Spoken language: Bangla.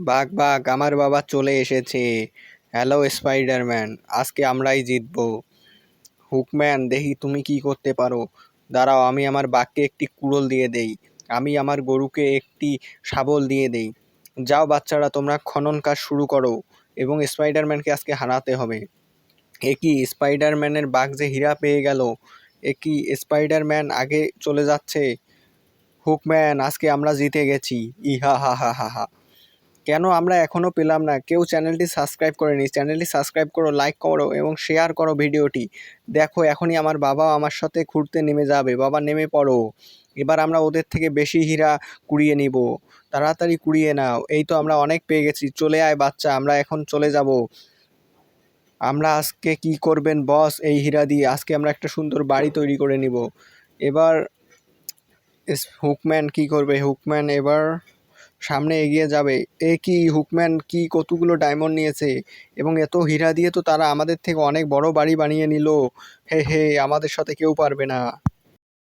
বাঘ বাঘ, আমার বাবা চলে এসেছে। হ্যালো স্পাইডারম্যান আজকে আমরাই জিতবো। হুকম্যান দেখি তুমি কি করতে পারো। দাঁড়াও, আমি আমার বাঘকে একটি কুড়োল দিয়ে দেই। আমি আমার গরুকে একটি শাবল দিয়ে দেই। যাও বাচ্চারা, তোমরা খনন কাজ শুরু করো এবং স্পাইডারম্যানকে আজকে হারাতে হবে। এ কি স্পাইডারম্যানের বাঘ যে হীরা পেয়ে গেল এ কি স্পাইডারম্যান আগে চলে যাচ্ছে। হুকম্যান আজকে আমরা জিতে গেছি। ইহা, হা হা হা হা। কেন আমরা এখনও পেলাম না? কেউ চ্যানেলটি সাবস্ক্রাইব করেনি। চ্যানেলটি সাবস্ক্রাইব করো, লাইক করো এবং শেয়ার করো ভিডিওটি। দেখো, এখনই আমার বাবা আমার সাথে ঘুরতে নেমে যাবে। বাবা নেমে পড়ো। এবার আমরা ওদের থেকে বেশি হীরা কুড়িয়ে নিব। তাড়াতাড়ি কুড়িয়ে নাও। এই তো আমরা অনেক পেয়ে গেছি। চলে আয় বাচ্চা, আমরা এখন চলে যাব। আমরা আজকে কি করবেন বস? এই হীরা দিয়ে আজকে আমরা একটা সুন্দর বাড়ি তৈরি করে নিব। এবার হুকম্যান কি করবে? হুকম্যান এবার সামনে এগিয়ে যাবে। এ কি হুকম্যান? কি কতগুলো ডায়মন্ড নিয়েছে? এবং এত হীরা দিয়ে তো তারা আমাদের থেকে অনেক বড় বাড়ি বানিয়ে নিল। হে হে, আমাদের সাথে কেউ পারবে না।